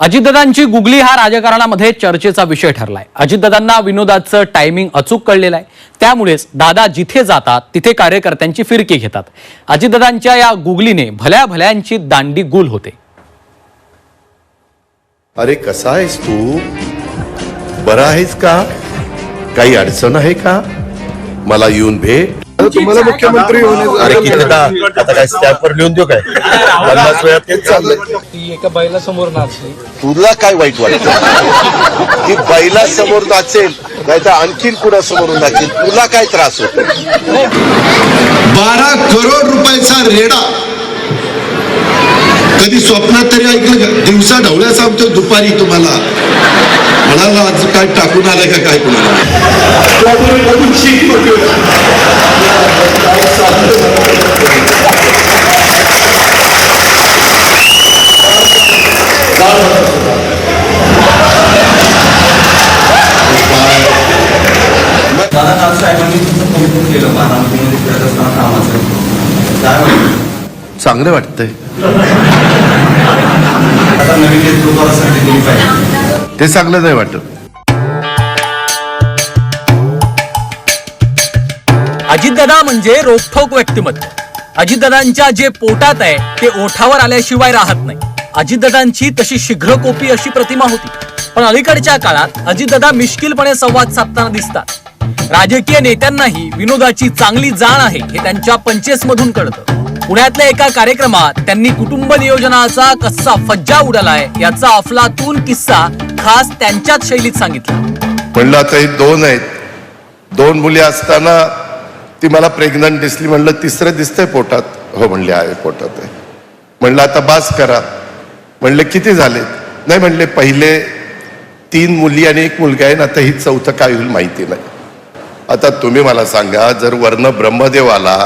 अजितदादांची googly हा राजकारणामध्ये चर्चेचा विषय ठरलाय. अजितदादांना विनोदाचं टायमिंग अचूक कळलेलं आहे. त्यामुळेच दादा जिथे जातात तिथे कार्यकर्त्यांची फिरकी घेतात. अजितदादांच्या या गुगलीने भल्या भल्यांची दांडी गुल होते. अरे कसा आहेस तू? बरा आहेस का? काही अडचण आहे का? मला येऊन भेट. तुम्हाला मुख्यमंत्री होण्याचं अरे कितीदा आता काय स्टॅम्पवर लिहून देऊ काय? पन्नास वेळा तेच चाललंय. ती एका बैला समोर नाचली. तुला काय वाईट वाटतं? की बैला समोर नाचेल नाही तर आणखीन कुणा समोर नाचेल तुला काय त्रास होतो? बारा करोड रुपयाचा रेडा. कधी स्वप्नात तरी ऐकलं का? दिवसा ढवळ्या सांगतो दुपारी तुम्हाला. म्हणाला आज काय टाकून आलंय का काय कुणाला? साहेबांनी तुमचं कौतुक केलं बारामतीमध्ये फिरत असताना कामाचं. काय वाटतं? चांगलं वाटतंय. आता नवीन नेतृत्वाला संधी दिली पाहिजे. ते चांगलं नाही वाटत. अजितदादा म्हणजे रोखोक व्यक्तिमत्व. अजितदादांच्या जे पोटात आहे ते ओठावर आल्याशिवाय राहत नाही. अजितदादांची तशी शीघ्रकोपी अशी प्रतिमा होती. पण अलीकडच्या काळात अजितदादा मिश्किलपणे संवाद साधताना दिसतात. राजकीय नेत्यांनाही विनोदाची चांगली जाण आहे हे त्यांच्या पंचेस मधून कळतं. पुण्यातल्या एका कार्यक्रमात त्यांनी कुटुंब नियोजनाचा कसा फज्जा उडालाय याचा अफलातून किस्सा खास त्यांच्याच शैलीत सांगितला. म्हणलं आता हे दोन आहेत. दोन मुली असताना ती मला प्रेग्नंट दिसली म्हणलं तिसरं दिसतंय पोटात. हो म्हणले आहे पोटात आहे. म्हणलं आता बास करा. म्हणले किती झाले? नाही म्हणले पहिले तीन मुली आणि एक मुलगा आहे ना आता ही चौथं काय होईल माहिती नाही. आता तुम्ही मला सांगा जर वर्ण ब्रह्मदेव आला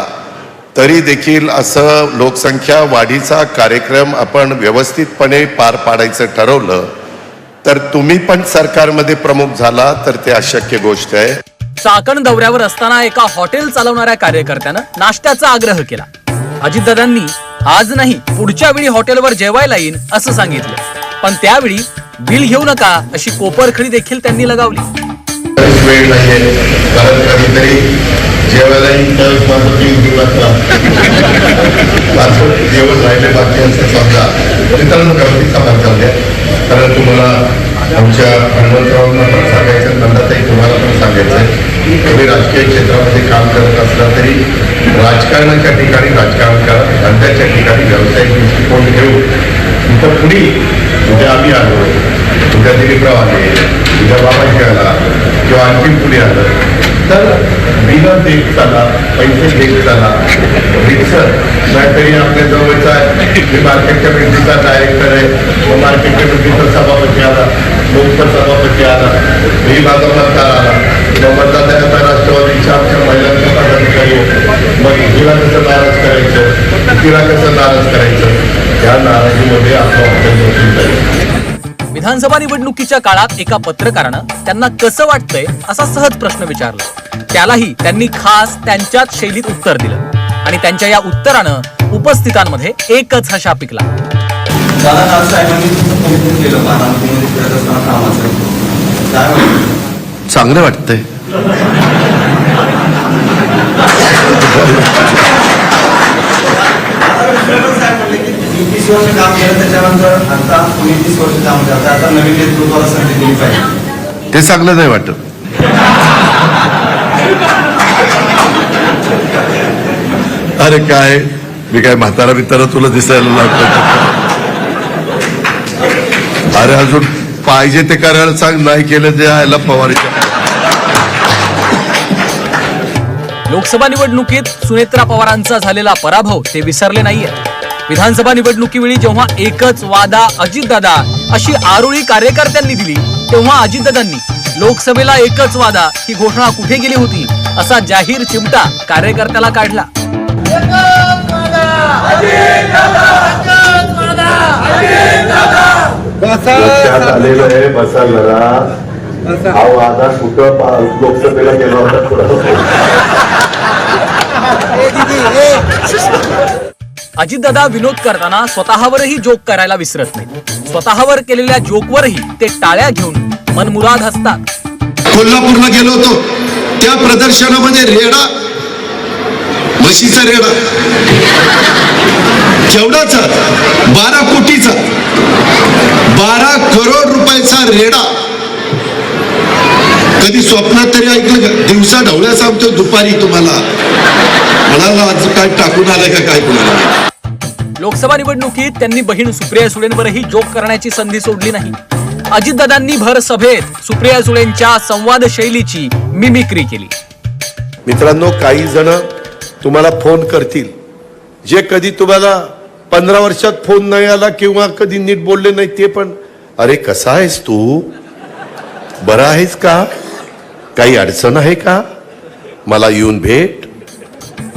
तरी देखील असं लोकसंख्या वाढीचा कार्यक्रम आपण व्यवस्थितपणे पार पाडायचं ठरवलं तर तुम्ही पण सरकारमध्ये प्रमुख झाला तर ते अशक्य गोष्ट आहे. चाकण दौऱ्यावर असताना एका हॉटेल चालवणाऱ्या कार्यकर्त्यानं नाश्त्याचा आग्रह केला. अजितदादांनी आज नाही पुढच्या वेळी हॉटेलवर जेवायला येईन असं सांगितलं. पण त्यावेळी बिल घेऊ नका अशी कोपरखडी देखील त्यांनी लगावली. वेळ नाहीये. कारण कधीतरी जेवायलाही त्यावेळेस माझं माझं जेवण राहिले बाकी असं समजा. मित्रांनो गमती सभा चालल्या कारण तुम्हाला आमच्या हनुमंतरावांना पण सांगायचं नंदाताई तुम्हाला पण सांगायचं. तुम्ही राजकीय क्षेत्रामध्ये काम करत असला तरी राजकारणाच्या ठिकाणी राजकारण करा धंद्याच्या ठिकाणी व्यावसायिक दृष्टिकोन घेऊन. इथं पुढे उद्या आम्ही आलो. उद्या दिलीपराव आले. उद्या बाबाजी आला. किंवा आणखी पुढे आलं तर बिलं देत चाला पैसे देत चला रिक्सर नाहीतरी आपल्या जवळचा आहे मी मार्केट कमिटीचा डायरेक्टर आहे मग मार्केट कमिटीचा सभापती आला लोकसभा सभापती आला मी माझा मतदार आला. मग मतदाराचा राष्ट्रवादीच्या आमच्या महिलांचा पदाधिकारी मग हिला कसं नाराज करायचं? तिला कसं नाराज करायचं? या नाराजीमध्ये आपलं हॉटेल नोकरी जाईल. विधानसभा निवडणुकीच्या काळात एका पत्रकारानं त्यांना कसं वाटतंय असा सहज प्रश्न विचारला. त्यालाही त्यांनी खास त्यांच्याच शैलीत उत्तर दिलं. आणि त्यांच्या या उत्तरानं उपस्थितांमध्ये एकच हशा पिकला. दादा काल साहेबांनी तुमचं कौतुक केलं बारामतीमध्ये फिरत असताना कामाचं काय वाटतं चांगलं वाटतंय साहेब म्हणले की एकवीस वर्ष काम केलं त्याच्यानंतर आता एकवीस वर्ष काम करतात आता नवीन नेतृत्वाला संधी दिली पाहिजे. ते चांगलं नाही वाटत. अरे काय? मी काय म्हातारा बितारा तुला दिसायला लागतो अरे अजून पाहिजे ते करायला सांग नाही केलं ते आयला पवारीच्या लोकसभा निवडणुकीत सुनेत्रा पवारांचा झालेला पराभव ते विसरले नाहीये विधानसभा निवडणुकीवेळी जेव्हा एकच वादा अजितदादा अशी आरोळी कार्यकर्त्यांनी दिली तेव्हा अजितदादांनी लोकसभेला एकच वादा ही घोषणा कुठे गेली होती असा जाहीर चिमटा कार्यकर्त्याला काढला. हा वादा कुठं लोकसभेला गेला होता? थोडं अजितदादा विनोद करताना स्वतःवरही जोक करायला विसरत नाही स्वतःवर केलेल्या जोकवरही ते टाळ्या घेऊन मनमुराद हसतात. कोल्हापूरला गेलो होतो. त्या प्रदर्शनामध्ये रेडा म्हशीचा रेडा. केवढाचा बारा कोटीचा बारा करोड रुपयाचा रेडा. कधी स्वप्नात तरी ऐकलं का? दिवसा ढवळ्या सांगतो दुपारी तुम्हाला. काय टाकून आलंय का काय कुणाला. लोकसभा निवडणुकीत त्यांनी बहीण सुप्रिया सुळेंवरही जोक करण्याची संधी सोडली नाही. अजितदादांनी भर सभेत सुप्रिया सुळेंच्या संवाद शैलीची मिमिक्री केली. मित्रांनो काही जण तुम्हाला फोन करतील. जे कधी तुम्हाला पंधरा वर्षात फोन नाही आला किंवा कधी नीट बोलले नाही ते पण अरे कसा आहेस तू? बरा आहेस का? काही अडचण आहे का? मला येऊन भेट.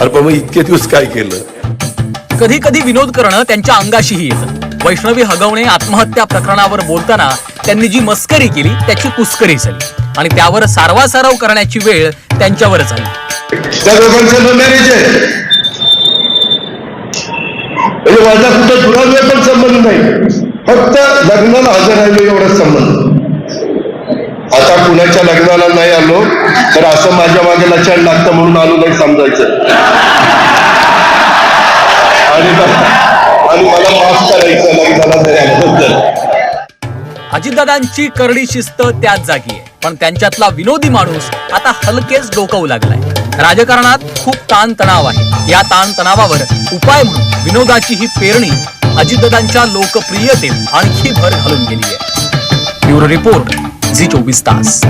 अरे पण मग इतके दिवस काय केलं? कधी कधी विनोद करणं त्यांच्या अंगाशीही येतं. वैष्णवी हगवणे आत्महत्या प्रकरणावर बोलताना त्यांनी जी मस्करी केली त्याची कुस्करी झाली. आणि त्यावर सारवासारव करण्याची वेळ त्यांच्यावरच आली त्या दोघांचं मॅरेज आहे म्हणजे माझा कुठं दुराव्या पण संबंध नाही. फक्त लग्नाला हजर राहिलो एवढाच संबंध. मुलाच्या लग्नाला नाही आलो तर असं माझ्या मागे लक्षात लागतं म्हणून आलो नाही समजायचं. आणि आणि मला माफ करायचं लग्नाला नाही आल्याबद्दल अजितदादांची करडी शिस्त त्याच जागी आहे पण त्यांच्यातला विनोदी माणूस आता हलकेच डोकवू लागलाय. राजकारणात खूप ताण तणाव आहे. या ताण तणावावर उपाय म्हणून विनोदाची ही पेरणी अजितदादांच्या लोकप्रियतेत आणखी भर घालून गेली आहे. Bureau report. Zicho Vistas.